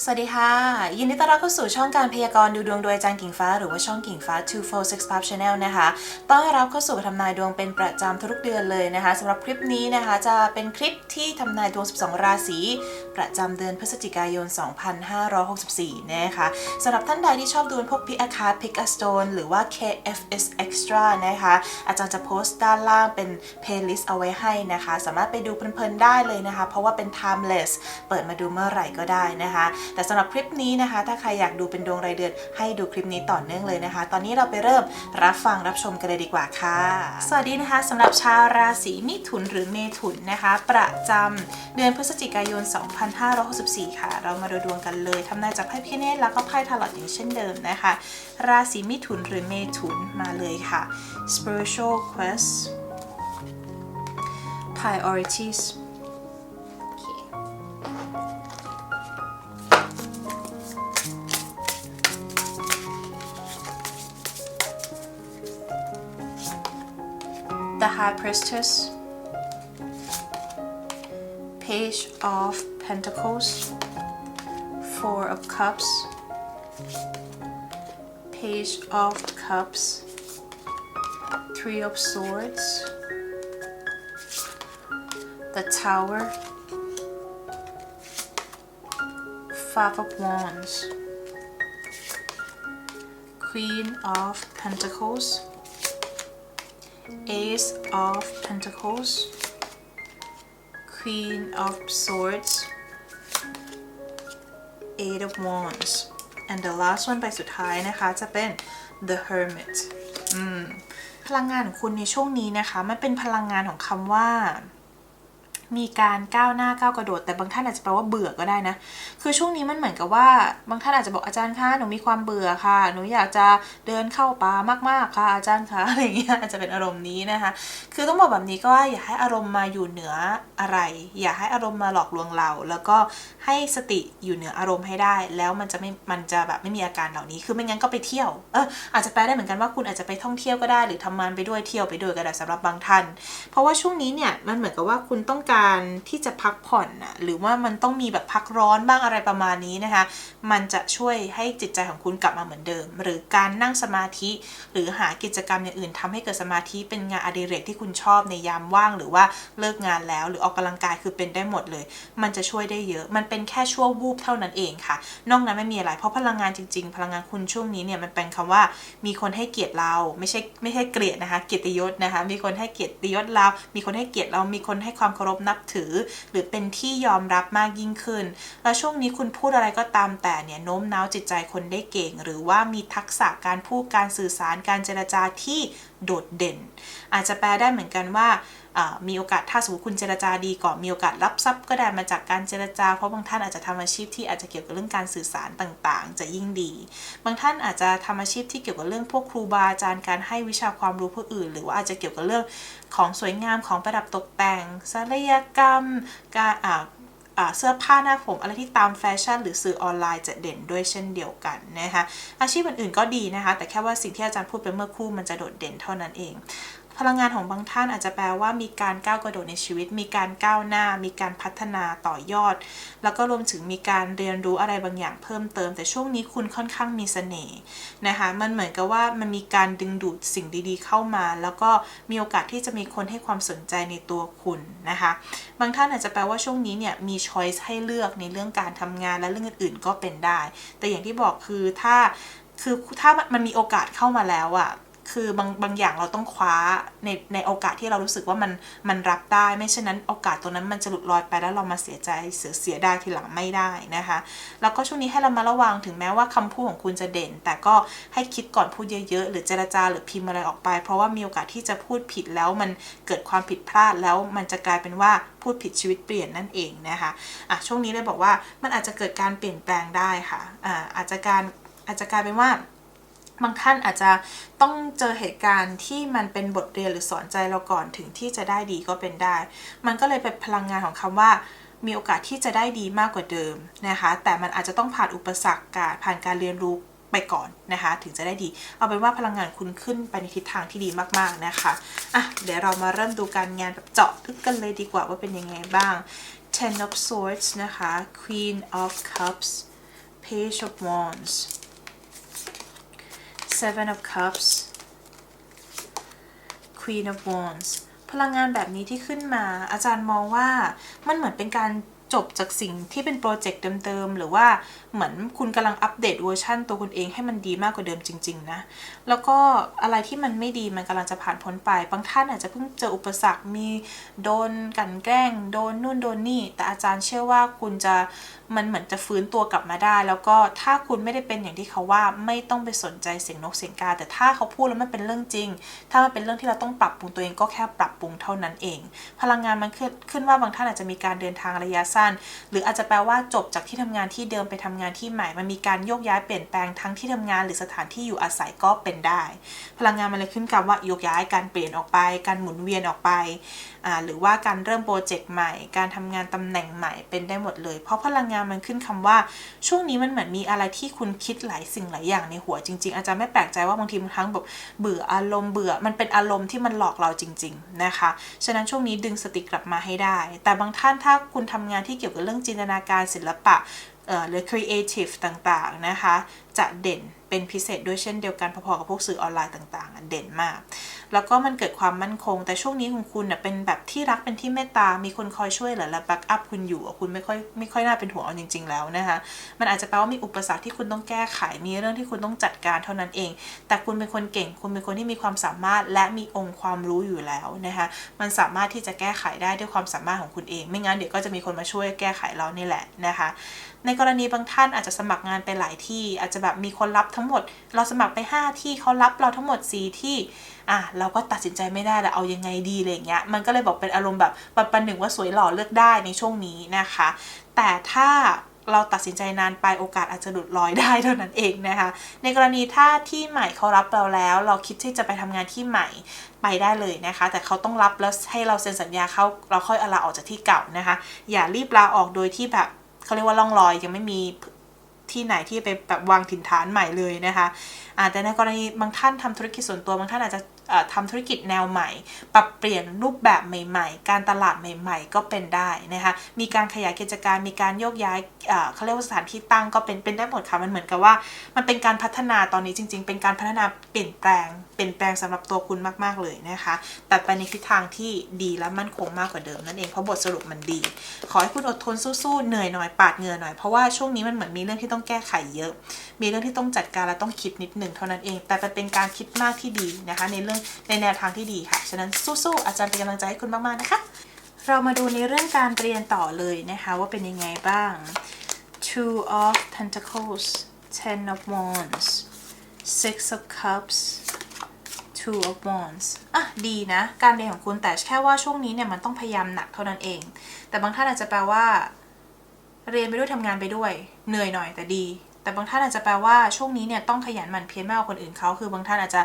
สวัสดีค่ะ ยินดีต้อนรับเข้าสู่ช่องการพยากรณ์ดูดวงโดยอาจารย์กิ่งฟ้า หรือว่าช่องกิ่งฟ้า 246 Pub Channel นะคะต้อนรับเข้าสู่ทำนายดวงเป็นประจำทุกเดือนเลยนะคะสำหรับคลิปนี้นะคะ จะเป็นคลิปที่ทำนายดวง 12 ราศีประจำเดือนพฤศจิกายน 2564 นะคะสำหรับท่านใดที่ชอบดูพวกพิกอาคาพิกอสโตนหรือว่า KFS Extra นะคะ อาจารย์จะโพสต์ด้านล่างเป็น playlist เอาไว้ให้นะคะ สามารถไปดูเพลินๆได้เลยนะคะ เพราะว่าเป็น timeless เปิดมาดูเมื่อไหร่ก็ได้นะคะ แต่สำหรับคลิปนี้นะคะ ถ้าใครอยากดูเป็นดวงรายเดือนให้ดูคลิปนี้ต่อเนื่องเลยนะคะ ตอนนี้เราไปเริ่มรับฟังรับชมกันเลยดีกว่าค่ะ สวัสดีนะคะสำหรับชาวราศีมิถุนหรือเมถุนนะคะ ประจำเดือนพฤศจิกายน2 2564 ค่ะ เรามาดูดวงกันเลยทำนายจากไพ่พิเนตแล้วก็ไพ่ทาร์ลอตอย่างเช่นเดิมนะคะ ราศีมิถุนหรือเมถุนมาเลยค่ะ spiritual quest priorities The High Priestess, Page of Pentacles, Four of Cups, Page of Cups, Three of Swords, the Tower, Five of Wands, Queen of Pentacles, Ace of Pentacles, Queen of Swords, Eight of Wands and the last one ใบสุดท้ายนะคะ จะเป็น The Hermit พลังงานของคุณในช่วงนี้นะคะ มันเป็นพลังงานของคำว่า มีการก้าวหน้าก้าวกระโดด แต่บางท่านอาจจะแปลว่าเบื่อก็ได้นะ คือช่วงนี้มันเหมือนกับว่า บางท่านอาจจะบอกอาจารย์คะหนูมีความเบื่อค่ะ หนูอยากจะเดินเข้าป่ามากๆค่ะ อาจารย์คะอะไรอย่างเงี้ยอาจจะเป็นอารมณ์นี้นะคะ คือต้องบอกแบบนี้ก็ว่าอย่าให้อารมณ์มาอยู่เหนืออะไร อย่าให้อารมณ์มาหลอกลวงเรา แล้วก็ให้สติอยู่เหนืออารมณ์ให้ได้ แล้วมันจะไม่มันจะแบบไม่มีอาการเหล่านี้ คือไม่งั้นก็ไปเที่ยวเอออาจจะแปลได้เหมือนกันว่าคุณอาจจะไปท่องเที่ยวก็ได้ หรือทำงานไปด้วยเที่ยวไปด้วยก็ได้สำหรับบางท่าน เพราะว่าช่วงนี้เนี่ยมันเหมือนกับว่าคุณต้องการที่จะพักผ่อนนะหรือว่ามันต้องมีแบบพักร้อนบ้างอะไรประมาณนี้นะคะ มันจะช่วยให้จิตใจของคุณกลับมาเหมือนเดิม หรือการนั่งสมาธิ หรือหากิจกรรมอย่างอื่นทำให้เกิดสมาธิเป็นงานอดิเรกที่คุณชอบในยามว่าง หรือว่าเลิกงานแล้ว หรือออกกำลังกายคือเป็นได้หมดเลย มันจะช่วยได้เยอะ มันเป็นแค่ชั่ววูบเท่านั้นเองค่ะ นอกนั้นไม่มีอะไร เพราะพลังงานจริง ๆ พลังงานคุณช่วงนี้เนี่ยมันเป็นคำว่ามีคนให้เกียรติเราไม่ใช่ไม่ใช่เกลียดนะคะ เกียรติยศนะคะ มีคนให้เกียรติยศเรา มีคนให้เกียรติเรา มีคนให้ความเคารพนัับถือ หรือเป็นที่ยอมรับมากยิ่งขึ้น แล้วช่วงนี้คุณพูดอะไรก็ตามแต่เนี่ยโน้มน้าวจิตใจคนได้เก่ง หรือว่ามีทักษะการพูดการสื่อสารการเจรจาที่โดดเด่น อาจจะแปลได้เหมือนกันว่ามีโอกาสถ้าสมมติคุณเจรจาดีก่อนมีโอกาสรับทรัพย์ก็ได้มาจากการเจรจา เพราะบางท่านอาจจะทำอาชีพที่อาจจะเกี่ยวกับเรื่องการสื่อสารต่างๆ จะยิ่งดี บางท่านอาจจะทำอาชีพที่เกี่ยวกับเรื่องพวกครูบาอาจารย์การให้วิชาความรู้ผู้อื่น หรือว่าอาจจะเกี่ยวกับเรื่อง ของสวยงามของประดับตกแต่งศัลยกรรม การเสื้อผ้าหน้าผมอะไรที่ตามแฟชั่น หรือสื่อออนไลน์จะเด่นด้วยเช่นเดียวกันนะคะอาชีพอื่นๆก็ดีนะคะ แต่แค่ว่าสิ่งที่อาจารย์พูดไปเมื่อครู่มันจะโดดเด่นเท่านั้นเอง พลังงานของบางท่านอาจจะแปลว่ามีการก้าวกระโดดในชีวิต มีการก้าวหน้า มีการพัฒนาต่อยอด แล้วก็รวมถึงมีการเรียนรู้อะไรบางอย่างเพิ่มเติม แต่ช่วงนี้คุณค่อนข้างมีเสน่ห์นะคะ มันเหมือนกับว่ามันมีการดึงดูดสิ่งดีๆเข้ามา แล้วก็มีโอกาสที่จะมีคนให้ความสนใจในตัวคุณนะคะ บางท่านอาจจะแปลว่าช่วงนี้เนี่ยมีช้อยส์ให้เลือกในเรื่องการทำงานและเรื่องอื่นๆก็เป็นได้ แต่อย่างที่บอกคือถ้าคือถ้ามันมีโอกาสเข้ามาแล้วอะ คือบางบางอย่างเราต้องคว้าในในโอกาสที่เรารู้สึกว่ามันมันรับได้ ไม่เช่นนั้นโอกาสตัวนั้นมันจะหลุดลอยไปแล้วเรามาเสียใจเสียเสียได้ทีหลังไม่ได้นะคะ แล้วก็ช่วงนี้ให้เรามาระวังถึงแม้ว่าคำพูดของคุณจะเด่น แต่ก็ให้คิดก่อนพูดเยอะๆ หรือเจรจาหรือพิมพ์อะไรออกไป เพราะว่ามีโอกาสที่จะพูดผิดแล้วมันเกิดความผิดพลาดแล้วมันจะกลายเป็นว่าพูดผิดชีวิตเปลี่ยนนั่นเองนะคะอะช่วงนี้เลยบอกว่ามันอาจจะเกิดการเปลี่ยนแปลงได้ค่ะอ่าอาจจะการอาจจะกลายเป็นว่า บางท่านอาจจะต้องเจอเหตุการณ์ที่มันเป็นบทเรียนหรือสอนใจเราก่อนถึงที่จะได้ดีก็เป็นได้ มันก็เลยเป็นพลังงานของคำว่า มีโอกาสที่จะได้ดีมากกว่าเดิมนะคะ แต่มันอาจจะต้องผ่านอุปสรรคการผ่านการเรียนรู้ไปก่อนนะคะ ถึงจะได้ดี เอาเป็นว่าพลังงานคุณขึ้นไปในทิศทางที่ดีมากๆนะคะอะเดี๋ยวเรามาเริ่มดูการงานแบบเจาะลึกกันเลยดีกว่าว่าเป็นยังไงบ้าง Ten of Swords นะคะ Queen of Cups Page of Wands Seven of Cups Queen of Wands พลังงานแบบนี้ที่ขึ้นมา อาจารย์มองว่ามันเหมือนเป็นการ จบจากสิ่งที่เป็นโปรเจกต์เดิมๆ หรือว่าเหมือนคุณกำลังอัปเดตเวอร์ชันตัวคุณเองให้มันดีมากกว่าเดิมจริง ๆ นะ แล้วก็อะไรที่มันไม่ดีมันกำลังจะผ่านพ้นไป บางท่านอาจจะเพิ่งเจออุปสรรคมีโดนกันแกล้ง โดนนู่นโดนนี่ แต่อาจารย์เชื่อว่าคุณจะมันเหมือนจะฟื้นตัวกลับมาได้ แล้วก็ถ้าคุณไม่ได้เป็นอย่างที่เขาว่าไม่ต้องไปสนใจเสียงนกเสียงกา แต่ถ้าเขาพูดแล้วมันเป็นเรื่องจริง ถ้ามันเป็นเรื่องที่เราต้องปรับปรุงตัวเองก็แค่ปรับปรุงเท่านั้นเอง พลังงานมันขึ้นขึ้นว่าบางท่านอาจจะมีการเดินทางระยะสั้นหรืออาจจะแปลว่าจบจากที่ทำงานที่เดิมไปทำงานที่ใหม่ มันมีการโยกย้ายเปลี่ยนแปลงทั้งที่ทำงานหรือสถานที่อยู่อาศัยก็เป็นได้ พลังงานมันเลยขึ้นกับว่าโยกย้ายการเปลี่ยนออกไป การหมุนเวียนออกไป หรือว่าการเริ่มโปรเจกต์ใหม่ การทำงานตำแหน่งใหม่เป็นได้หมดเลย เพราะพลังงานมันขึ้นคำว่า ช่วงนี้มันเหมือนมีอะไรที่คุณคิดหลายสิ่งหลายอย่างในหัวจริง ๆ อาจารย์ไม่แปลกใจว่าบางทีบางครั้งแบบเบื่ออารมณ์เบื่อมันเป็นอารมณ์ที่มันหลอกเราจริง ๆนะคะ ฉะนั้นช่วงนี้ดึงสติกลับมาให้ได้ แต่บางท่านถ้าคุณทำงานที่เกี่ยวกับเรื่องจินตนาการศิลปะหรือ creative ต่างๆนะคะ จะเด่น เป็นพิเศษด้วยเช่นเดียวกันพอๆกับพวกสื่อออนไลน์ต่างๆเด่นมาก แล้วก็มันเกิดความมั่นคง แต่ช่วงนี้ของคุณเน่ยเป็นแบบที่รักเป็นที่เมตตา มีคนคอยช่วยเหลือและแบ็กอัพคุณอยู่คุณไม่ค่อยไม่ค่อยน่าเป็นห่วงเอาจริง ๆ แล้วนะคะมันอาจจะแปลว่ามีอุปสรรคที่คุณต้องแก้ไขมีเรื่องที่คุณต้องจัดการเท่านั้นเอง แต่คุณเป็นคนเก่ง คุณเป็นคนที่มีความสามารถและมีองค์ความรู้อยู่แล้วนะคะมันสามารถที่จะแก้ไขได้ด้วยความสามารถของคุณเอง ไม่งั้นเดี๋ยวก็จะมีคนมาช่วยแก้ไขเรานี่แหละนะคะในกรณีบางท่านอาจจะสมัครงานไปหลายที่ อาจจะแบบมีคนรับทังหมด เราสมัครไป 5 ที่เขารับเราทั้งหมด 4 ที่อะเราก็ตัดสินใจไม่ได้แล้วเอายังไงดีอะไรเงี้ยมันก็เลยบอกเป็นอารมณ์แบบปันปันหนึ่งว่าสวยหล่อเลือกได้ในช่วงนี้นะคะ แต่ถ้าเราตัดสินใจนานไปโอกาสอาจจะหลุดลอยได้เท่านั้นเองนะคะ ในกรณีถ้าที่ใหม่เขารับเราแล้ว เราคิดที่จะไปทำงานที่ใหม่ไปได้เลยนะคะ แต่เขาต้องรับแล้วให้เราเซ็นสัญญาเขาเราค่อยเอาลาออกจากที่เก่านะคะ อย่ารีบลาออกโดยที่แบบเขาเรียกว่าล่องลอยยังไม่มี ที่ไหนที่ไปแบบวางถิ่นฐานใหม่เลยนะคะแต่ในกรณีบางท่านทำธุรกิจส่วนตัวบางท่านอาจจะ ทำธุรกิจแนวใหม่ ปรับเปลี่ยนรูปแบบใหม่ ๆ การตลาดใหม่ ๆ ก็เป็นได้นะคะมีการขยายกิจการมีการโยกย้ายเขาเรียกว่าสถานที่ตั้งก็เป็นเป็นได้หมดค่ะมันเหมือนกับว่า มันเป็นการพัฒนาตอนนี้จริง ๆ เป็นการพัฒนาเปลี่ยนแปลงเปลี่ยนแปลงสำหรับตัวคุณมาก ๆเลยนะคะแต่ไปในทิศทางที่ดีและมั่นคงมากกว่าเดิมนั่นเองเพราะบทสรุปมันดี ขอให้คุณอดทนสู้ๆเหนื่อยหน่อยปาดเหงื่อหน่อยเพราะว่าช่วงนี้มันเหมือนมีเรื่องที่ต้องแก้ไขเยอะ มีเรื่องที่ต้องจัดการและต้องคิดนิดหนึ่งเท่านั้นเอง แต่เป็นการคิดมากที่ดีนะคะในเรื่องในแนวทางที่ดีค่ะ ฉะนั้นสู้ๆอาจารย์เป็นกำลังใจให้คุณมากๆนะคะ เรามาดูในเรื่องการเรียนต่อเลยนะคะว่าเป็นยังไงบ้าง Two of Pentacles Ten of Wands Six of Cups Two of Wands อะดีนะ การเรียนของคุณแต่แค่ว่าช่วงนี้เนี่ยมันต้องพยายามหนักเท่านั้นเอง แต่บางท่านอาจจะแปลว่า เรียนไปด้วยทำงานไปด้วย เหนื่อยหน่อยแต่ดี แต่บางท่านอาจจะแปลว่าช่วงนี้เนี่ยต้องขยันหมั่นเพียรมากกว่าคนอื่นเขาคือบางท่านอาจจะ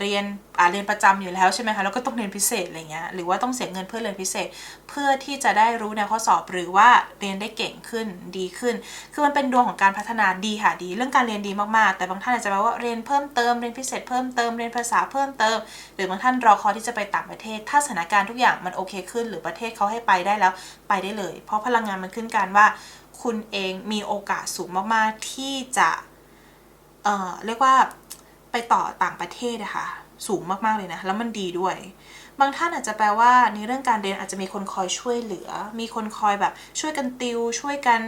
เรียนอ่าเรียนประจำอยู่แล้วใช่ไหมคะแล้วก็ต้องเรียนพิเศษอะไรเงี้ยหรือว่าต้องเสียเงินเพื่อเรียนพิเศษ เพื่อที่จะได้รู้ในวข้อสอบหรือว่าเรียนได้เก่งขึ้นดีขึ้น คือมันเป็นดวงของการพัฒนาดีค่ะดี เรื่องการเรียนดีมากๆ แต่บางท่านอาจจะแปลว่าเรียนเพิ่มเติมเรียนพิเศษเพิ่มเติมเรียนภาษาเพิ่มเติม หรือบางท่านรอคอที่จะไปต่างประเทศ ถ้าสถานการณ์ทุกอย่างมันโอเคขึ้น หรือประเทศเขาให้ไปได้แล้วไปได้เลย เพราะพลังงานมันขึ้นการว่า คุณเองมีโอกาสสูงมาก ๆ ที่จะ เอ่อ เรียกว่าไปต่อต่างประเทศนะคะ สูงมากๆเลยนะ แล้วมันดีด้วย บางท่านอาจจะแปลว่าในเรื่องการเรียนอาจจะมีคนคอยช่วยเหลือ มีคนคอยแบบช่วยกันติว ช่วยกัน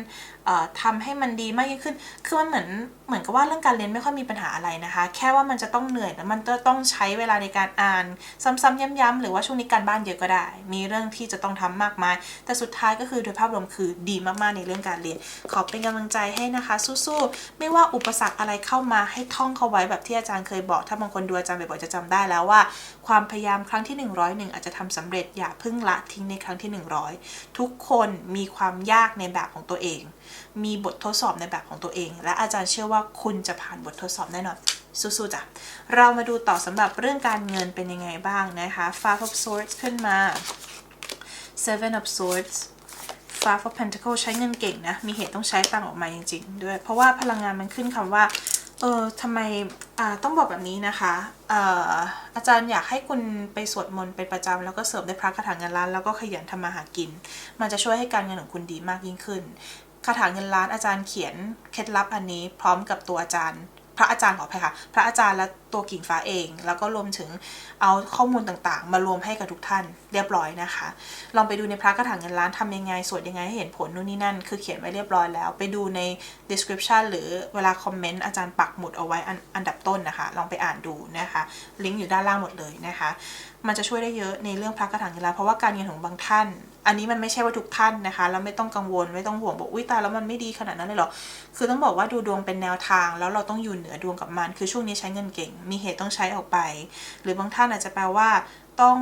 ทำให้มันดีมากยิ่งขึ้น คือมันเหมือนเหมือนกับว่าเรื่องการเรียนไม่ค่อยมีปัญหาอะไรนะคะ แค่ว่ามันจะต้องเหนื่อยแล้วมันจะต้องใช้เวลาในการอ่าน ซ้ำๆย้ำๆหรือว่าช่วงนี้การบ้านเยอะก็ได้ มีเรื่องที่จะต้องทำมากมาย แต่สุดท้ายก็คือโดยภาพรวมคือดีมากๆในเรื่องการเรียน ขอเป็นกำลังใจให้นะคะ สู้ๆไม่ว่าอุปสรรคอะไรเข้ามาให้ท่องเข้าไว้แบบที่อาจารย์เคยบอก ถ้าบางคนดูอาจารย์บ่อยๆจะจำได้แล้วว่า ความพยายามครั้งที่ 101 อาจจะทำสำเร็จอย่าพึ่งละทิ้งในครั้งที่ 100 ทุกคนมีความยากในแบบของตัวเอง มีบททดสอบในแบบของตัวเอง และอาจารย์เชื่อว่าคุณจะผ่านบททดสอบแน่นอนสู้ๆจ้ะ เรามาดูต่อสำหรับเรื่องการเงินเป็นยังไงบ้างนะคะ Five of Swords ขึ้นมา Seven of Swords Five of Pentacles ใช้เงินเก่งนะ มีเหตุต้องใช้ตังออกมาจริง ๆ ด้วย เพราะว่าพลังงานมันขึ้นคำว่า เออทำไมอ่าต้องบอกแบบนี้นะคะเอ่ออาจารย์อยากให้คุณไปสวดมนต์เป็นประจำแล้วก็เสริมด้วยพระคาถาเงินล้านแล้วก็ขยันทำมาหากิน มันจะช่วยให้การเงินของคุณดีมากยิ่งขึ้นคาถาเงินล้านอาจารย์เขียนเคล็ดลับอันนี้พร้อมกับตัวอาจารย์ พระอาจารย์ขออภัยค่ะ พระอาจารย์และตัวกิ่งฟ้าเอง แล้วก็รวมถึงเอาข้อมูลต่างๆ มารวมให้กับทุกท่านเรียบร้อยนะคะ ลองไปดูในพระกระถางเงินล้านทำยังไงสวดยังไงให้เห็นผลนู่นนี่นั่น คือเขียนไว้เรียบร้อยแล้ว ไปดูใน description หรือเวลาคอมเมนต์อาจารย์ปักหมุดเอาไว้อันอันดับต้นนะคะ ลองไปอ่านดูนะคะ ลิงก์อยู่ด้านล่างหมดเลยนะคะ มันจะช่วยได้เยอะในเรื่องพระกระถางเงินล้าเพราะว่าการเงินของบางท่าน อันนี้มันไม่ใช่ว่าทุกท่านนะคะแล้วไม่ต้องกังวลไม่ต้องห่วงบอกอุ้ยตายแล้วมันไม่ดีขนาดนั้นเลยเหรอคือต้องบอกว่าดูดวงเป็นแนวทาง แล้วเราต้องอยู่เหนือดวงกับมัน คือช่วงนี้ใช้เงินเก่ง มีเหตุต้องใช้ออกไป หรือบางท่านอาจจะแปลว่าต้อง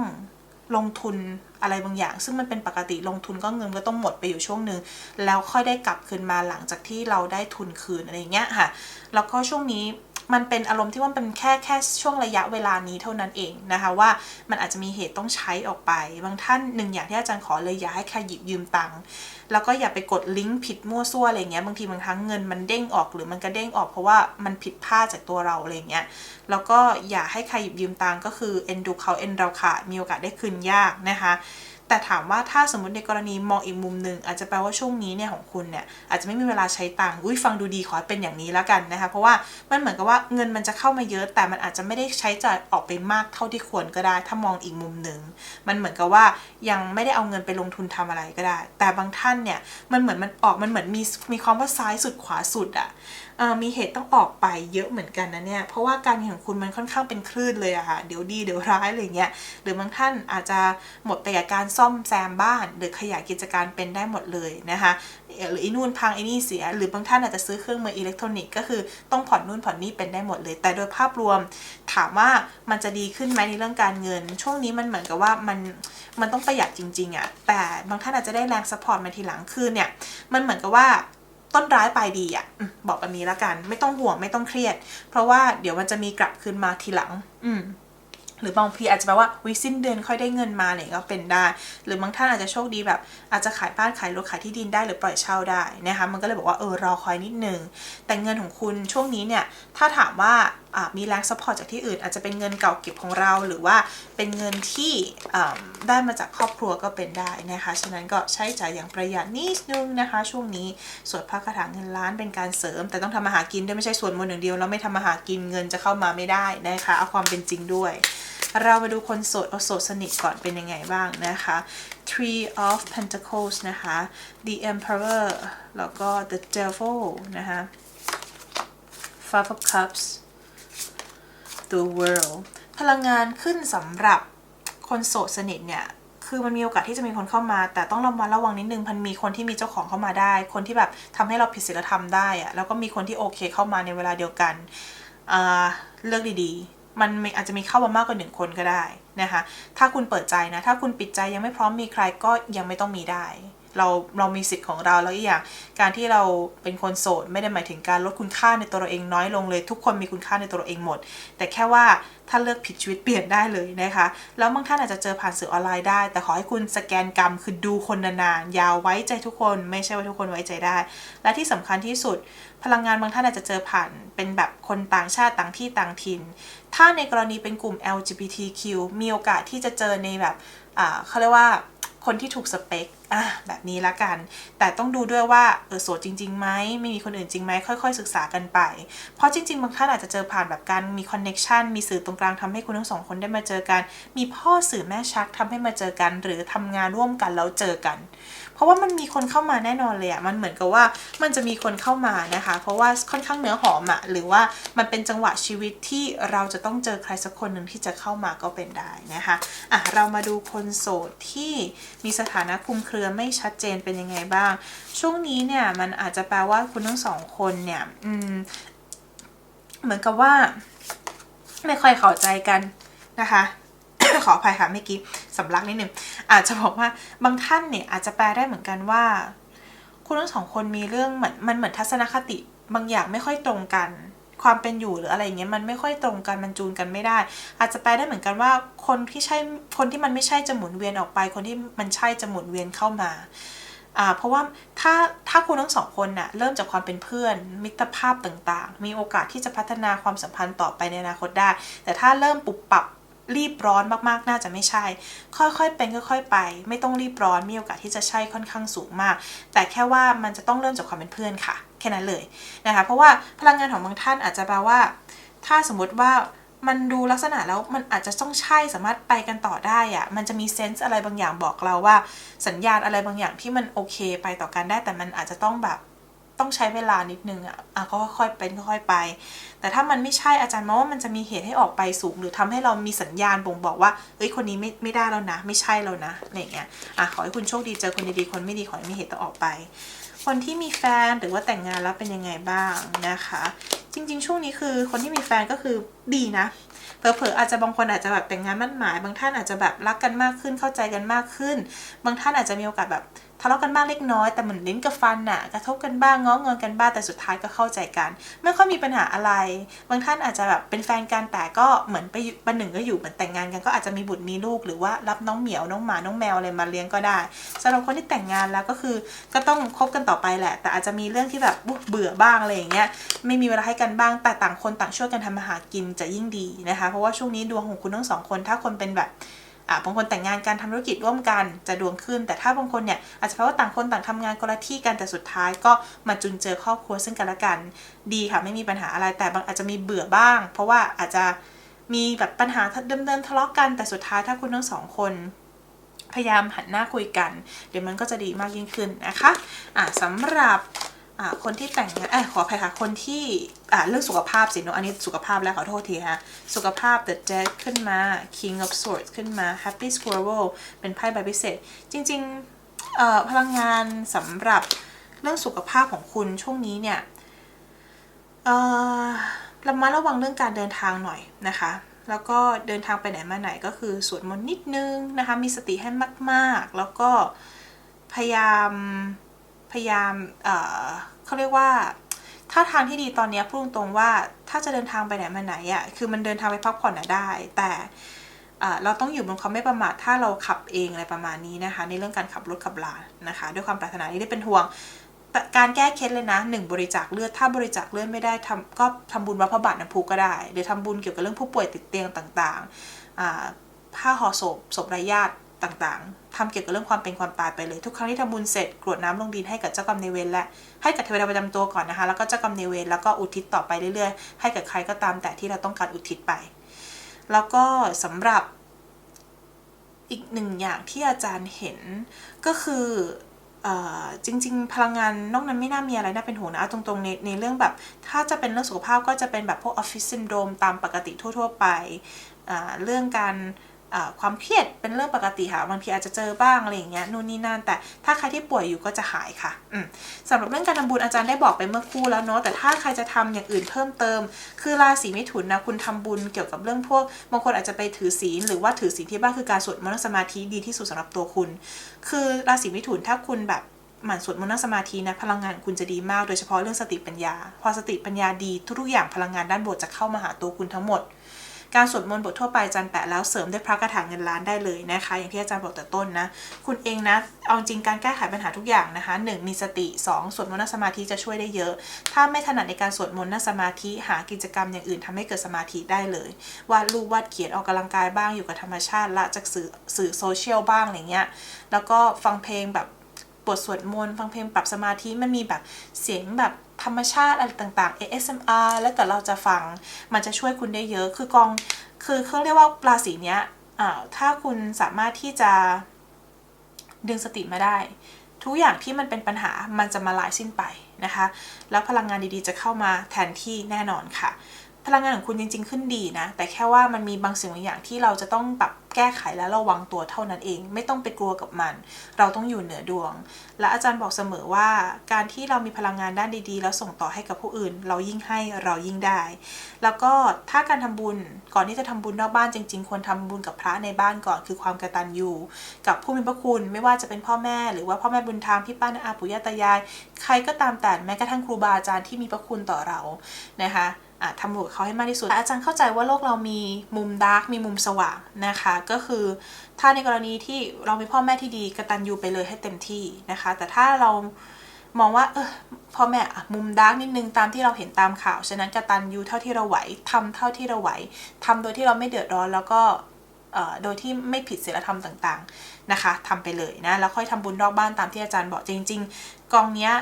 ลงทุนอะไรบางอย่าง ซึ่งมันเป็นปกติลงทุนก็เงินก็ต้องหมดไปอยู่ช่วงหนึ่งแล้วค่อยได้กลับคืนมาหลังจากที่เราได้ทุนคืนอะไรอย่างเงี้ยค่ะแล้วก็ช่วงนี้ มันเป็นอารมณ์ที่ว่ามันเป็นแค่แค่ช่วงระยะเวลานี้เท่านั้นเองนะคะว่ามันอาจจะมีเหตุต้องใช้ออกไป บางท่านหนึ่งอย่างที่อาจารย์ขอเลยอย่าให้ใครหยิบยืมตังค์แล้วก็อย่าไปกดลิงก์ผิดมั่วซั่วอะไรเงี้ยบางทีบางครั้งเงินมันเด้งออกหรือมันกระเด้งออกเพราะว่ามันผิดพลาดจากตัวเราอะไรเงี้ยแล้วก็อย่าให้ใครหยิบยืมตังค์ก็คือเอ็นดูเขาเอ็นเราขาดมีโอกาสได้คืนยากนะคะ แต่ถามว่าถ้าสมมติในกรณีมองอีกมุมหนึ่งอาจจะแปลว่าช่วงนี้เนี่ยของคุณเนี่ยอาจจะไม่มีเวลาใช้ตังค์อุ้ยฟังดูดีขอเป็นอย่างนี้แล้วกันนะคะเพราะว่ามันเหมือนกับว่าเงินมันจะเข้ามาเยอะ แต่มันอาจจะไม่ได้ใช้จ่ายออกไปมากเท่าที่ควรก็ได้ ถ้ามองอีกมุมหนึ่งมันเหมือนกับว่ายังไม่ได้เอาเงินไปลงทุนทำอะไรก็ได้ แต่บางท่านเนี่ยมันเหมือนมันออกมันเหมือนมีมีความว่าซ้ายสุดขวาสุดอะ มีเหตุต้องออกไปเยอะเหมือนกันนะเนี่ย เพราะว่าการเงินของคุณมันค่อนข้างเป็นคลื่นเลยอะค่ะ เดี๋ยวดีเดี๋ยวร้ายอะไรเงี้ย หรือบางท่านอาจจะหมดไปกับการซ่อมแซมบ้าน หรือขยายกิจการเป็นได้หมดเลยนะคะหรืออีนู่นพังไอ้นี่เสีย หรือบางท่านอาจจะซื้อเครื่องมืออิเล็กทรอนิกส์ก็คือต้องผ่อนนู่นผ่อนนี่เป็นได้หมดเลย แต่โดยภาพรวมถามว่ามันจะดีขึ้นไหมในเรื่องการเงิน ช่วงนี้มันเหมือนกับว่ามันมันต้องประหยัดจริงๆอะแต่บางท่านอาจจะได้แรงซัพพอร์ตมาทีหลังคือเนี่ยมันเหมือนกับว่า ต้นร้ายปลายดีอะ่ะบอกแบบนี้แล้วกัน ไม่ต้องห่วงไม่ต้องเครียด เพราะว่าเดี๋ยวมันจะมีกลับคืนมาทีหลัง อืมหรือบางทีอาจจะแปลว่าวิสิ้นเดือนค่อยได้เงินมาเนี่ยก็เป็นได้ หรือบางท่านอาจจะโชคดีแบบ อาจจะขายบ้านขายรถขายที่ดินได้หรือปล่อยเช่าได้นะคะมันก็เลยบอกว่าเออรอคอยนิดนึงแต่เงินของคุณช่วงนี้เนี่ยถ้าถามว่ามีแรงซัพพอร์ตจากที่อื่น อาจจะเป็นเงินเก่าเก็บของเราหรือว่าเป็นเงินที่ได้มาจากครอบครัวก็เป็นได้นะคะฉะนั้นก็ใช้จ่ายอย่างประหยัดนิดนึงนะคะ ช่วงนี้สวดพระคาถาเงินล้านเป็นการเสริม แต่ต้องทำมาหากินด้วยไม่ใช่สวดมนต์อย่างเดียวแล้วไม่ทำมาหากินเงินจะเข้ามาไม่ได้นะคะเอาความเป็นจริงด้วยเรามาดูคนโสดเอาโสดสนิทก่อนเป็นยังไงบ้างนะคะ Three of Pentacles นะคะ The Emperor แล้วก็ The Devil นะคะ Five of Cups The World พลังงานขึ้นสำหรับคนโสดสนิทเนี่ย คือมันมีโอกาสที่จะมีคนเข้ามา แต่ต้องระมัดระวังนิดนึงมันมีคนที่มีเจ้าของเข้ามาได้ คนที่แบบทำให้เราผิดศีลธรรมได้อะแล้วก็มีคนที่โอเคเข้ามาในเวลาเดียวกันเลือกดีๆ มันอาจจะมีเข้ามามากกว่าหนึ่งคนก็ได้นะคะ ถ้าคุณเปิดใจนะ ถ้าคุณปิดใจยังไม่พร้อมมีใครก็ยังไม่ต้องมีได้ เราเรามีสิทธิ์ของเราแล้วอีกอย่างการที่เราเป็นคนโสด ไม่ได้หมายถึงการลดคุณค่าในตัวเราเองน้อยลงเลย ทุกคนมีคุณค่าในตัวเราเองหมด แต่แค่ว่าถ้าเลือกผิดชีวิตเปลี่ยนได้เลยนะคะ แล้วบางท่านอาจจะเจอผ่านสื่อออนไลน์ได้ แต่ขอให้คุณสแกนกรรมคือดูคนนานๆยาวไว้ใจทุกคนไม่ใช่ว่าทุกคนไว้ใจได้ และที่สำคัญที่สุด พลังงานบางท่านอาจจะเจอผ่านเป็นแบบคนต่างชาติต่างที่ต่างถิ่น ถ้าในกรณีเป็นกลุ่ม LGBTQ มีโอกาสที่จะเจอในแบบเขาเรียกว่าคนที่ถูกสเปค อะแบบนี้ละกัน แต่ต้องดูด้วยว่าเออโสดจริงๆไหมไม่มีคนอื่นจริงไหมค่อย ๆ ศึกษากันไป เพราะจริง ๆ บางท่านอาจจะเจอผ่านแบบการมีคอนเน็ชันมีสื่อตรงกลางทำให้คุณทั้งสองคนได้มาเจอกัน มีพ่อสื่อแม่ชักทำให้มาเจอกัน หรือทำงานร่วมกันแล้วเจอกัน เพราะว่ามันมีคนเข้ามาแน่นอนเลยอะมันเหมือนกับว่ามันจะมีคนเข้ามานะคะ เพราะว่าค่อนข้างเนื้อหอมอะหรือว่ามันเป็นจังหวะชีวิตที่เราจะต้องเจอใครสักคนหนึ่งที่จะเข้ามาก็เป็นได้นะคะอะเรามาดูคนโสดที่มีสถานะคุมเครือรือไม่ชัดเจนเป็นยังไงบ้าง ช่วงนี้เนี่ยมันอาจจะแปลว่าคุณทั้งสองคนเนี่ยอืมเหมือนกับว่า ไม่ค่อยเข้าใจกันนะคะขออภัยค่ะเมื่อกี้สำลักนิดหนึ่งอาจจะบอกว่าบางท่านเนี่ยอาจจะแปลได้เหมือนกันว่า คุณทั้งสองคนมีเรื่องเหมือนมันเหมือนทัศนคติ บางอย่างไม่ค่อยตรงกัน ความเป็นอยู่หรืออะไรอย่างเงี้ยมันไม่ค่อยตรงกันมันจูนกันไม่ได้ อาจจะแปลได้เหมือนกันว่าคนที่ใช่คนที่มันไม่ใช่จะหมุนเวียนออกไป คนที่มันใช่จะหมุนเวียนเข้ามาอ่าเพราะว่าถ้าถ้าคุณทั้งสองคนน่ะเริ่มจากความเป็นเพื่อน มิตรภาพต่างๆ มีโอกาสที่จะพัฒนาความสัมพันธ์ต่อไปในอนาคตได้ แต่ถ้าเริ่มปุบปับ รีบร้อนมากๆ น่าจะไม่ใช่ ค่อยๆ เป็นค่อยๆ ไป ไม่ต้องรีบร้อน มีโอกาสที่จะใช่ค่อนข้างสูงมาก แต่แค่ว่ามันจะต้องเริ่มจากความเป็นเพื่อนค่ะ แค่นั้นเลยนะคะ เพราะว่าพลังงานของบางท่านอาจจะแปลว่า ถ้าสมมติว่ามันดูลักษณะแล้วมันอาจจะต้องใช่สามารถไปกันต่อได้อะมันจะมีเซนส์อะไรบางอย่างบอกเราว่า สัญญาณอะไรบางอย่างที่มันโอเคไปต่อกันได้ แต่มันอาจจะต้องแบบ ต้องใช้เวลานิดนึงอะอะก็ค่อยๆเป็นค่อยๆไป แต่ถ้ามันไม่ใช่อาจารย์มองว่ามันจะมีเหตุให้ออกไปสูง หรือทำให้เรามีสัญญาณบ่งบอกว่าเฮ้ยคนนี้ไม่ไม่ได้แล้วนะ ไม่ใช่แล้วนะอะไรเงี้ยอะขอให้คุณโชคดีเจอคนดีๆคนไม่ดีขอให้มีเหตุต้องออกไป คนที่มีแฟนหรือว่าแต่งงานแล้วเป็นยังไงบ้างนะคะ จริง ๆ ช่วงนี้คือคนที่มีแฟนก็คือดีนะเผลอๆอาจจะบางคนอาจจะแบบแต่งงานมั่นหมาย บางท่านอาจจะแบบรักกันมากขึ้นเข้าใจกันมากขึ้น บางท่านอาจจะมีโอกาสแบบทะเลาะกันบ้างเล็กน้อยแต่เหมือนลิ้นกับฟันน่ะกระทบกันบ้างง้องอนกันบ้างแต่สุดท้ายก็เข้าใจกัน ไม่ค่อยมีปัญหาอะไร บางท่านอาจจะแบบเป็นแฟนกันแต่ก็เหมือนไปปันหนึ่งก็อยู่เหมือนแต่งงานกันก็อาจจะมีบุตรมีลูกหรือว่ารับน้องเหมียวน้องหมาน้องแมวอะไรมาเลี้ยงก็ได้สำหรับคนที่แต่งงานแล้วก็คือก็ต้องคบกันต่อไปแหละ แต่อาจจะมีเรื่องที่แบบเบื่อบ้างอะไรอย่างเงี้ยไม่มีเวลาให้กันบ้างแต่ต่างคนต่างช่วยกันทำมาหากินจะยิ่งดีนะคะ เพราะว่าช่วงนี้ดวงของคุณทั้งสองคน ถ้าคนเป็นแบบอะบางคนแต่งงานการทำธุรกิจร่วมกันจะดวงขึ้น แต่ถ้าบางคนเนี่ยอาจจะเพราะว่าต่างคนต่างทำงานคนละที่กันแต่สุดท้ายก็มาจุนเจอครอบครัวซึ่งกันและกันดีค่ะไม่มีปัญหาอะไรแต่บางอาจจะมีเบื่อบ้าง เพราะว่าอาจจะมีแบบปัญหาเดิมๆทะเลาะกันแต่สุดท้ายถ้าคุณทั้งสองคนพยายามหันหน้าคุยกัน เดี๋ยวมันก็จะดีมากยิ่งขึ้นนะคะอะสำหรับ คนที่แต่งงานเอ้ยขออภัยค่ะ คนที่อะเรื่องสุขภาพสิเนอะอันนี้สุขภาพแล้วขอโทษทีฮะ สุขภาพ the dead ขึ้นมา king of swords ขึ้นมา happy squirrel เป็นไพ่ใบพิเศษ จริงๆเอ่อพลังงานสำหรับเรื่องสุขภาพของคุณช่วงนี้เนี่ยเอ่อระมัดระวังเรื่องการเดินทางหน่อยนะคะ แล้วก็เดินทางไปไหนมาไหนก็คือสวดมนต์นิดนึงนะคะ มีสติให้มากๆ แล้วก็พยายาม พยายามเออเขาเรียกว่าถ้าทางที่ดีตอนนี้พูดตรงๆว่าถ้าจะเดินทางไปไหนมาไหนอะ่ะคือมันเดินทางไปพักผ่อนนะได้ แต่เราต้องอยู่บนความไม่ประมาทถ้าเราขับเองอะไรประมาณนี้นะคะ ในเรื่องการขับรถขับลานะคะ ด้วยความปรารถนาที่ได้เป็นห่วงการแก้เคล็ดเลยนะหนึ่งบริจาคเลือดถ้าบริจาคเลือดไม่ได้ทำก็ทำบุญวัดพระบาทน้ำพุก็ได้ หรือทำบุญเกี่ยวกับเรื่องผู้ป่วยติดเตียงต่างๆผ้าห่อศพศพไร้ญาติ ต่างๆทำเกี่ยวกับเรื่องความเป็นความตายไปเลย ทุกครั้งที่ทำบุญเสร็จกรวดน้ำลงดินให้กับเจ้ากรรมนายเวรและให้กับเทวดาประจำตัวก่อนนะคะ แล้วก็เจ้ากรรมนายเวรแล้วก็อุทิศต่อไปเรื่อยๆ ให้กับใครก็ตามแต่ที่เราต้องการอุทิศไป แล้วก็สำหรับอีกหนึ่งอย่างที่อาจารย์เห็นก็คืออจริง ๆ พลังงานนอกนั้นไม่น่ามีอะไรน่าเป็นห่วงนะเอาตรงๆในในเรื่องแบบ ถ้าจะเป็นเรื่องสุขภาพก็จะเป็นแบบพวกออฟฟิศซินโดรมตามปกติทั่ว ๆ ไปเรื่องการ ความเครียดเป็นเรื่องปกติค่ะบางทีอาจจะเจอบ้างอะไรอย่างเงี้ยนู่นนี่นั่นแต่ถ้าใครที่ป่วยอยู่ก็จะหายค่ะอืมสำหรับเรื่องการทำบุญอาจารย์ได้บอกไปเมื่อครู่แล้วเนาะแต่ถ้าใครจะทำอย่างอื่นเพิ่มเติม คือราศีมิถุนนะคุณทำบุญเกี่ยวกับเรื่องพวกบางคนอาจจะไปถือศีลหรือว่าถือศีลที่บ้านคือการสวดมนต์สมาธิดีที่สุดสำหรับตัวคุณ คือราศีมิถุนถ้าคุณแบบหมั่นสวดมนต์นั่งสมาธินะพลังงานคุณจะดีมากโดยเฉพาะเรื่องสติปัญญา พอสติปัญญาดีทุกๆอย่างพลังงานด้านบวกจะเข้ามาหาตัวคุณทั้งหมด การสวดมนต์บททั่วไปจารย์แปะแล้วเสริมด้วยพระคาถาเงินล้านได้เลยนะคะ อย่างที่อาจารย์บอกแต่ต้นนะ คุณเองนะ เอาจริงการแก้ไขปัญหาทุกอย่างนะคะ 1. มีสติ 2. สวดมนต์นั่งสมาธิจะช่วยได้เยอะ ถ้าไม่ถนัดในการสวดมนต์นั่งสมาธิหากิจกรรมอย่างอื่นทำให้เกิดสมาธิได้เลยวาดรูปวาดเขียนออกกำลังกายบ้างอยู่กับธรรมชาติละจากสื่อสื่อโซเชียลบ้างอะไรเงี้ยแล้วก็ฟังเพลงแบบ บทสวดมนต์ฟังเพลงปรับสมาธิมันมีแบบเสียงแบบธรรมชาติอะไรต่างๆ ASMR แล้วแต่เราจะฟังมันจะช่วยคุณได้เยอะ คือกอง คือเขาเรียกว่าราศีเนี้ยถ้าคุณสามารถที่จะดึงสติมาได้ ทุกอย่างที่มันเป็นปัญหามันจะมาลายสิ้นไปนะคะ แล้วพลังงานดีๆจะเข้ามาแทนที่แน่นอนค่ะ พลังงานของคุณจริง ๆ ขึ้นดีนะ แต่แค่ว่ามันมีบางสิ่งบางอย่างที่เราจะต้องปรับแก้ไขและระวังตัวเท่านั้นเอง ไม่ต้องไปกลัวกับมัน เราต้องอยู่เหนือดวง และอาจารย์บอกเสมอว่า การที่เรามีพลังงานด้านดีๆ แล้วส่งต่อให้กับผู้อื่น เรายิ่งให้เรายิ่งได้ แล้วก็ถ้าการทำบุญก่อนที่จะทำบุญนอกบ้านจริง ๆ ควรทำบุญกับพระในบ้านก่อนคือความกตัญญูกับผู้มีพระคุณไม่ว่าจะเป็นพ่อแม่ หรือว่าพ่อแม่บุญธรรมพี่ป้าน้าอาปู่ย่าตายาย ใครก็ตามแต่แม้กระทั่งครูบาอาจารย์ที่มีพระคุณต่อเรานะคะ ทำบุญกับเขาให้มากที่สุด อาจารย์เข้าใจว่าโลกเรามีมุมดาร์กมีมุมสว่างนะคะ ก็คือถ้าในกรณีที่เรามีพ่อแม่ที่ดีกระตัญญูไปเลยให้เต็มที่นะคะ แต่ถ้าเรามองว่าเออพ่อแม่มุมดาร์กนิดนึงตามที่เราเห็นตามข่าว ฉะนั้นกระตัญญูเท่าที่เราไหวทำเท่าที่เราไหวทำโดยที่เราไม่เดือดร้อนแล้วก็โดยที่ไม่ผิดศีลธรรมต่างๆนะคะทำไปเลยนะแล้วค่อยทำบุญรอบบ้านตามที่อาจารย์บอกจริง ๆ กองเนี้ย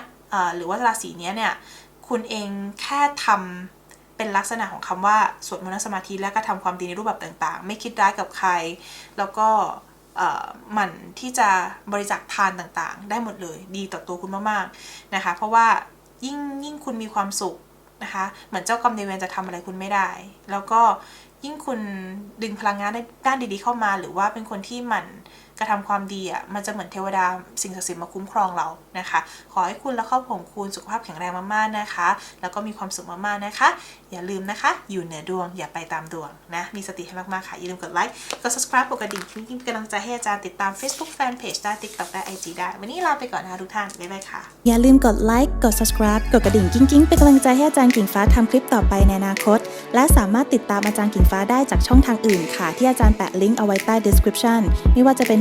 หรือว่าราศีเนี้ยเนี่ยคุณเองแค่ทำ เป็นลักษณะของคำว่าสวดมนต์สมาธิและก็ทำความดีในรูปแบบต่างๆ ไม่คิดร้ายกับใคร แล้วก็เหมั่นที่จะบริจาคทานต่างๆ ได้หมดเลย ดีต่อตัวคุณมากๆนะคะ เพราะว่ายิ่งยิ่งคุณมีความสุขนะคะ เหมือนเจ้ากรรมนายเวรจะทำอะไรคุณไม่ได้ แล้วก็ยิ่งคุณดึงพลังงานด้ด้านดีๆเข้ามา หรือว่าเป็นคนที่หมั่น กระทำความดีอะมันจะเหมือนเทวดาสิ่งศักดิ์สิทธิ์มาคุ้มครองเรานะคะ ขอให้คุณและครอบครัวของคุณสุขภาพแข็งแรงมากๆนะคะ แล้วก็มีความสุขมากๆนะคะ อย่าลืมนะคะ อยู่เหนือดวงอย่าไปตามดวงนะมีสติให้มากๆค่ะอย่าลืมกดไลค์กด subscribe กดกระดิ่งเพื่อเป็นกำลังใจให้อาจารย์ติดตาม Facebook Fanpage ได้ TikTok ได้ IG ได้ วันนี้ลาไปก่อนนะคะทุกท่านบ๊ายบายค่ะอย่าลืมกดไลค์กด subscribe กดกระดิ่งกิ้งกิ้งเป็นกำลังใจให้อาจารย์กิ่งฟ้าทำคลิปต่อไปในอนาคต และสามารถติดตามอาจารย์กิ่งฟ้าได้จากช่องทางอื่นค่ะ ที่อาจารย์แปะลิงก์เอาไว้ใต้ description ไม่ว่าจะเป็น